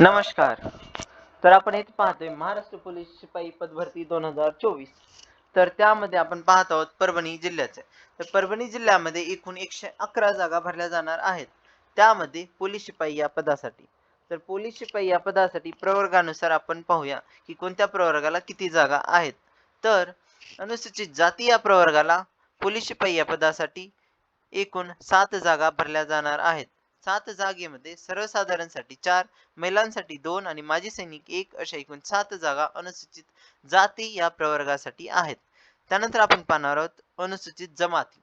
नमस्कार. तर आपण येथे पाहतोय महाराष्ट्र पोलीस शिपाई पदभरती दोन हजार चोवीस. तर त्यामध्ये आपण पाहत आहोत परभणी जिल्ह्याचे. तर परभणी जिल्ह्यामध्ये एकूण एकशे अकरा जागा भरल्या जाणार आहेत. त्यामध्ये पोलीस शिपाई या पदासाठी. तर पोलीस शिपाई या पदासाठी प्रवर्गानुसार आपण पाहूया की कोणत्या प्रवर्गाला किती जागा आहेत. तर अनुसूचित जाती या प्रवर्गाला पोलीस शिपाई या पदासाठी एकूण सात जागा भरल्या जाणार आहेत. सात जागेमध्ये सर्वसाधारणसाठी चार महिलांसाठी दोन आणि माजी सैनिक एक अशा एकूण सात जागा अनुसूचित जाती या प्रवर्गासाठी आहेत. त्यानंतर आपण पाहणार आहोत अनुसूचित जमाती.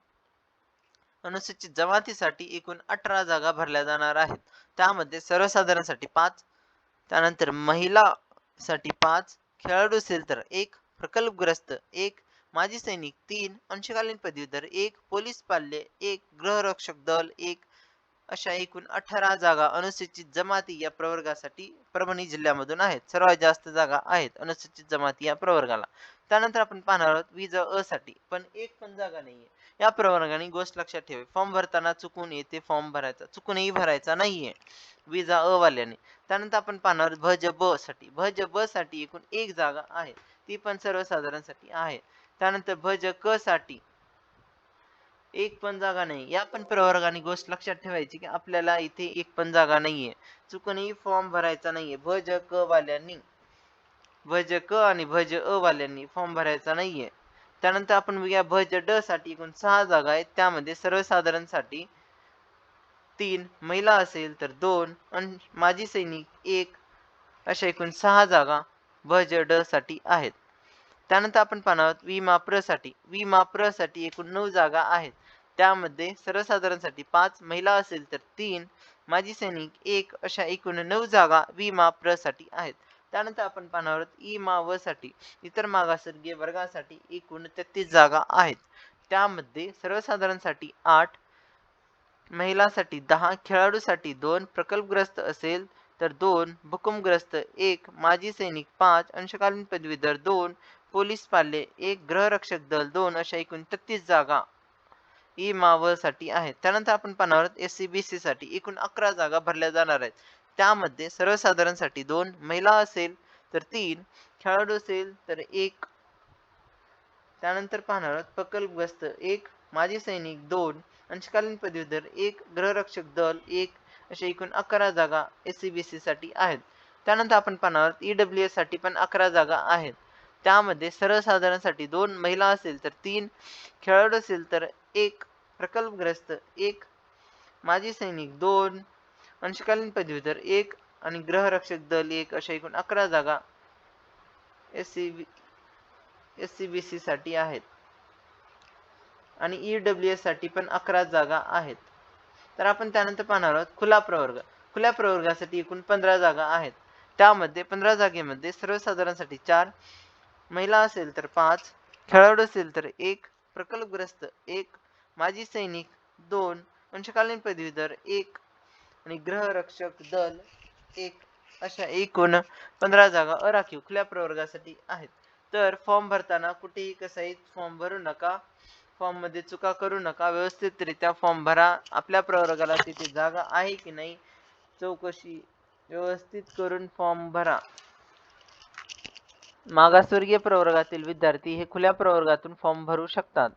अनुसूचित जमातीसाठी एकूण अठरा जागा भरल्या जाणार आहेत. त्यामध्ये सर्वसाधारणसाठी पाच त्यानंतर महिलासाठी पाच खेळाडू असेल तर एक प्रकल्पग्रस्त एक माजी सैनिक तीन अंशकालीन पदवीधर एक पोलीस पाल्य एक गृहरक्षक दल एक अशा एकूण अठरा जागा अनुसूचित जमाती या प्रवर्गासाठी परभणी जिल्ह्यामधून आहेत. सर्वात जास्त जागा आहेत अनुसूचित जमाती या प्रवर्गाला. त्यानंतर आपण पाहणार आहोत वीज अ साठी. पण एक पण जागा नाहीये. या प्रवर्गाने गोष्ट लक्षात ठेवे फॉर्म भरताना चुकून येते फॉर्म भरायचा. चुकूनही भरायचा नाहीये. विजा अ वाल्याने. त्यानंतर आपण पाहणार आहोत भज ब साठी. भज ब साठी एकूण एक जागा आहे. ती पण सर्वसाधारणसाठी आहे. त्यानंतर भज क साठी एक पण जागा नाही. या पण प्रवर्गाने गोष्ट लक्षात ठेवायची की आपल्याला इथे एक पण जागा नाहीये. चुकूनही फॉर्म भरायचा नाहीये. भज क वाल्यांनी भज क आणि भज अ वाल्यांनी फॉर्म भरायचा नाहीये. त्यानंतर आपण बघूया भज ड साठी एकूण सहा जागा आहेत. त्यामध्ये सर्वसाधारणसाठी तीन महिला असेल तर दोन आणि माजी सैनिक एक अशा एकूण सहा जागा भज ड साठी आहेत. त्यानंतर आपण पाहणार आहोत विमा प्रसाठी. विमा प्रसाठी एकूण नऊ जागा आहेत. त्यामध्ये सर्वसाधारणसाठी पाच महिला असेल तर तीन माजी सैनिक एक अशा एकूण नऊ जागा विमा प्रसाठी आहेत. त्यानंतर आपण पाहणार आहोत ई मा व साठी इतर मागासवर्गीय वर्गासाठी एकूण तेहतीस जागा आहेत. त्यामध्ये सर्वसाधारणसाठी आठ महिलासाठी दहा खेळाडूसाठी दोन प्रकल्पग्रस्त असेल तर दोन भूकंपग्रस्त एक माजी सैनिक पाच अंशकालीन पदवीधर दोन पोलीस पाल्य एक गृहरक्षक दल दोन अशा एकूण तत्तीस जागा ई मावळसाठी आहेत. त्यानंतर आपण पाहणार आहोत एस सी बी सी साठी एकूण अकरा जागा भरल्या जाणार आहेत. त्यामध्ये सर्वसाधारणसाठी दोन महिला असेल तर तीन खेळाडू असेल तर एक. त्यानंतर पाहणार आहोत प्रकल्पग्रस्त एक माजी सैनिक दोन अंशकालीन पदवीधर एक गृहरक्षक दल एक अशा एकूण अकरा जागा एस सी बी सी साठी आहेत. त्यानंतर आपण पाहणार आहोत ई डब्ल्यू एससाठी पण अकरा जागा आहेत. त्यामध्ये सर्वसाधारणसाठी दोन महिला असेल तर तीन खेळाडू असेल तर एक प्रकल्पग्रस्त एक माजी सैनिक दोन अंशकालीन पदवीधर एक आणि ग्रहरक्षक दल एक अशा एकूण अकरा जागा S C B S C B C साठी आहेत. आणि ई डब्ल्यू एससाठी पण अकरा जागा आहेत. तर आपण त्यानंतर पाहणार आहोत खुला प्रवर्ग. खुल्या प्रवर्गासाठी एकूण पंधरा जागा आहेत. त्यामध्ये पंधरा जागेमध्ये सर्वसाधारणसाठी चार महिला असेल तर पाच खेळाडू असेल तर एक प्रकल्पग्रस्त एक माजी सैनिक दोन अंशकालीन पदवीधर एक आणि गृहरक्षक दल एक अशा एकूण पंधरा जागा अराखीव खुल्या प्रवर्गासाठी आहेत. तर फॉर्म भरताना कुठेही कसाही फॉर्म भरू नका फॉर्ममध्ये चुका करू नका व्यवस्थितरित्या फॉर्म भरा. आपल्या प्रवर्गाला तिथे जागा आहे की नाही चौकशी व्यवस्थित करून फॉर्म भरा. मागासवर्गीय प्रवर्गातील विद्यार्थी हे खुल्या प्रवर्गातून फॉर्म भरू शकतात.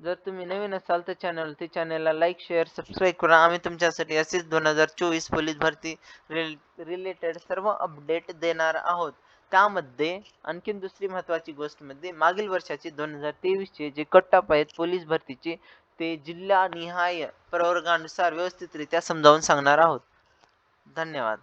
जर तुम्ही नवीन असाल तर चॅनल ते चॅनलला लाईक शेअर सबस्क्राईब करा. आम्ही तुमच्यासाठी असेच दोन हजार चोवीस पोलीस भरती रिलेटेड सर्व अपडेट देणार आहोत. त्यामध्ये आणखीन दुसरी महत्त्वाची गोष्ट म्हणजे मागील वर्षाचे दोन हजार तेवीसचे जे कट्टाप आहेत पोलीस भरतीचे ते जिल्हानिहाय प्रवर्गानुसार व्यवस्थितरित्या समजावून सांगणार आहोत. धन्यवाद.